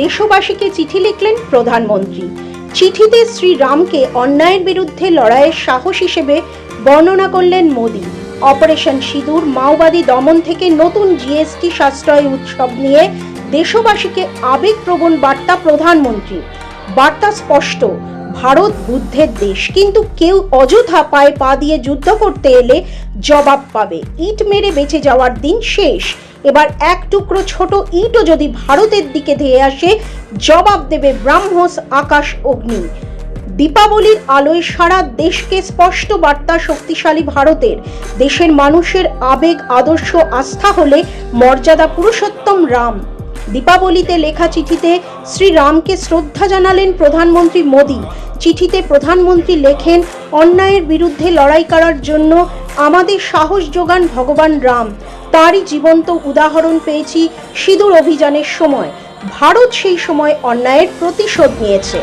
দেশবাসীকে চিঠি লিখলেন প্রধানমন্ত্রী। চিঠিতে শ্রীরামকে অন্যায়ের বিরুদ্ধে লড়াইয়ের সাহস হিসেবে বর্ণনা করলেন মোদী। অপারেশন সিঁদুর, মাওবাদী দমন থেকে নতুন জিএসটি সাশ্রয় উৎসব নিয়ে দেশবাসীকে আবেগপ্রবণ বার্তা প্রধানমন্ত্রী। বার্তা স্পষ্ট, ভারত বুদ্ধের দেশ, কিন্তু কেউ অযথা পায়ে পা দিয়ে যুদ্ধ করতে এলে জবাব পাবে। ইট মেরে বেঁচে যাওয়ার দিন শেষ। এবার এক টুকরো ছোট ইটও যদি ভারতের দিকে ধেয়ে আসে, জবাব দেবে ব্রাহ্মস আকাশ অগ্নি। দীপাবলির আলোয় সারা দেশকে স্পষ্ট বার্তা শক্তিশালী ভারতের। দেশের মানুষের আবেগ, আদর্শ, আস্থা হলে মর্যাদা পুরুষোত্তম রাম। দীপাবলিতে লেখা চিঠিতে শ্রীরামকে শ্রদ্ধা জানালেন প্রধানমন্ত্রী মোদী। চিঠিতে প্রধানমন্ত্রী লেখেন, অন্যায়ের বিরুদ্ধে লড়াই করার জন্য আমাদের সাহস যোগান ভগবান রাম। তারই জীবন্ত উদাহরণ পেয়েছি সিঁদুর অভিযানের সময়। ভারত সেই সময় অন্যায়ের প্রতিশোধ নিয়েছে।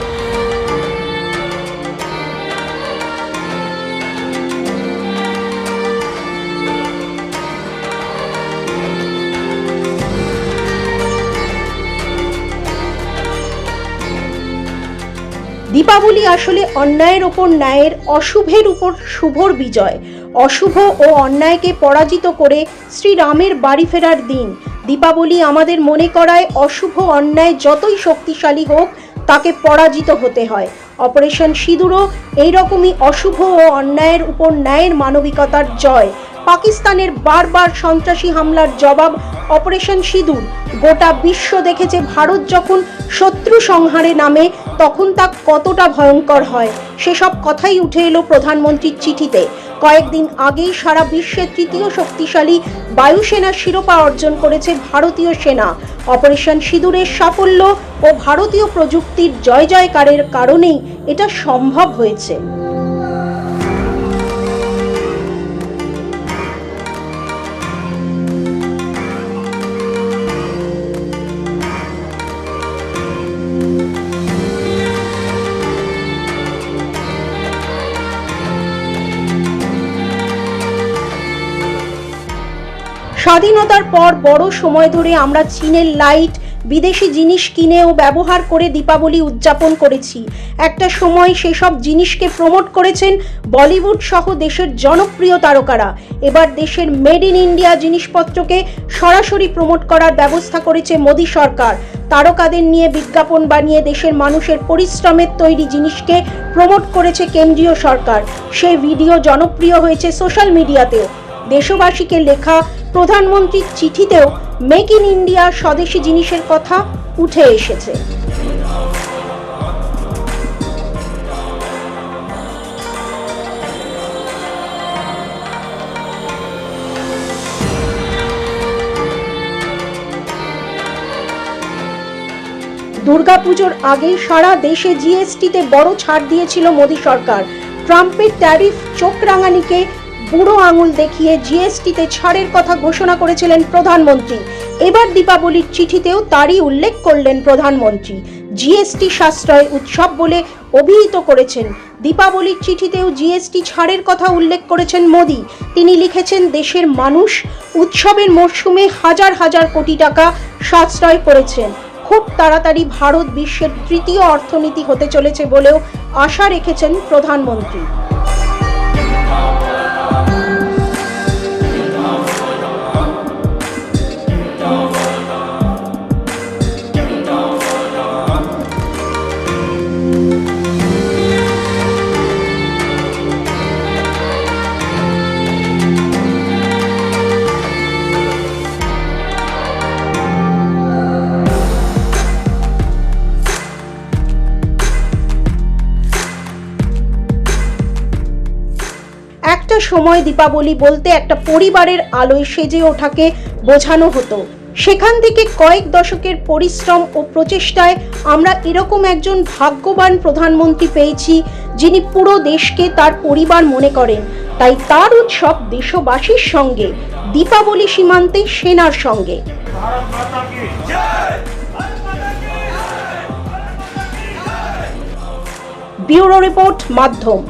দীপাবলি আসলে অন্যায়ের ওপর ন্যায়ের অশুভের উপর শুভর বিজয়। অশুভ ও অন্যায়কে পরাজিত করে শ্রীরামের বাড়ি ফেরার দিন। দীপাবলি আমাদের মনে করায় অশুভ অন্যায় যতই শক্তিশালী হোক, তাকে পরাজিত হতে হয়। অপারেশন সিঁদুরও এইরকমই অশুভ ও অন্যায়ের উপর ন্যায়ের মানবিকতার জয়। পাকিস্তানের বারবার সন্ত্রাসী হামলার জবাব অপারেশন সিঁদুর। গোটা বিশ্ব দেখেছে ভারত যখন শত্রু সংহারে নামে তখন তা কতটা ভয়ঙ্কর হয়, সেসব কথাই উঠে এলো প্রধানমন্ত্রীর চিঠিতে। কয়েকদিন আগেই সারা বিশ্বের তৃতীয় শক্তিশালী বায়ুসেনার শিরোপা অর্জন করেছে ভারতীয় সেনা। অপারেশন সিঁদুরের সাফল্য ও ভারতীয় প্রযুক্তির জয় জয়কারের কারণেই এটা সম্ভব হয়েছে। স্বাধীনতার পর বড় সময় ধরে আমরা চীনের লাইট, বিদেশি জিনিস কিনে ও ব্যবহার করে দীপাবলি উদযাপন করেছি। একটা সময় সেসব জিনিসকে প্রমোট করেছেন বলিউড সহ দেশের জনপ্রিয় তারকারা। এবার দেশের মেড ইন ইন্ডিয়া জিনিসপত্রকে সরাসরি প্রমোট করার ব্যবস্থা করেছে মোদী সরকার। তারকাদের নিয়ে বিজ্ঞাপন বানিয়ে দেশের মানুষের পরিশ্রমের তৈরি জিনিসকে প্রমোট করেছে কেন্দ্রীয় সরকার। সেই ভিডিও জনপ্রিয় হয়েছে সোশ্যাল মিডিয়াতেও। দেশবাসীকে লেখা প্রধানমন্ত্রীর চিঠিতেও মেক ইন ইন্ডিয়া স্বদেশি জিনিসের কথা উঠে এসেছে। দুর্গাপুজোর আগেই সারা দেশে জিএসটিতে বড় ছাড় দিয়েছিল মোদী সরকার। ট্রাম্পের ট্যারিফ চোখ রাঙানিকে বুড়ো আঙুল দেখিয়ে জিএসটিতে ছাড়ের কথা ঘোষণা করেছিলেন প্রধানমন্ত্রী। এবার দীপাবলির চিঠিতেও তারই উল্লেখ করলেন প্রধানমন্ত্রী। জিএসটি সাশ্রয় উৎসব বলে অভিহিত করেছেন। দীপাবলির চিঠিতেও জিএসটি ছাড়ের কথা উল্লেখ করেছেন মোদি। তিনি লিখেছেন, দেশের মানুষ উৎসবের মরশুমে হাজার হাজার কোটি টাকা সাশ্রয় করেছেন খুব তাড়াতাড়ি ভারত বিশ্বের তৃতীয় অর্থনীতি হতে চলেছে বলেও আশা রেখেছেন প্রধানমন্ত্রী। সময় দীপাবলি বলতে একটা পরিবারের আলোয় সেজে ওঠাকে বোঝানো হতো। সেখান থেকে কয়েক দশকের পরিশ্রম ও প্রচেষ্টায় আমরা এরকম একজন ভাগ্যবান প্রধানমন্ত্রী পেয়েছি, যিনি পুরো দেশকে তার পরিবার মনে করেন। তাই তার উৎসব দেশবাসীর সঙ্গে, দীপাবলি সীমান্তে সেনার সঙ্গে। ব্যুরো রিপোর্ট মাধ্যম।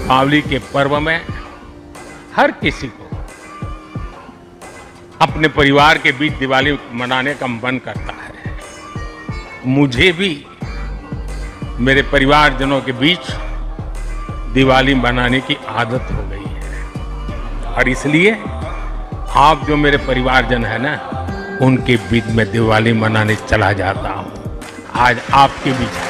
दीपावली के पर्व में हर किसी को अपने परिवार के बीच दिवाली मनाने का मन करता है। मुझे भी मेरे परिवारजनों के बीच दिवाली मनाने की आदत हो गई है। और इसलिए आप जो मेरे परिवारजन है ना, उनके बीच में दिवाली मनाने चला जाता हूँ। आज आपके बीच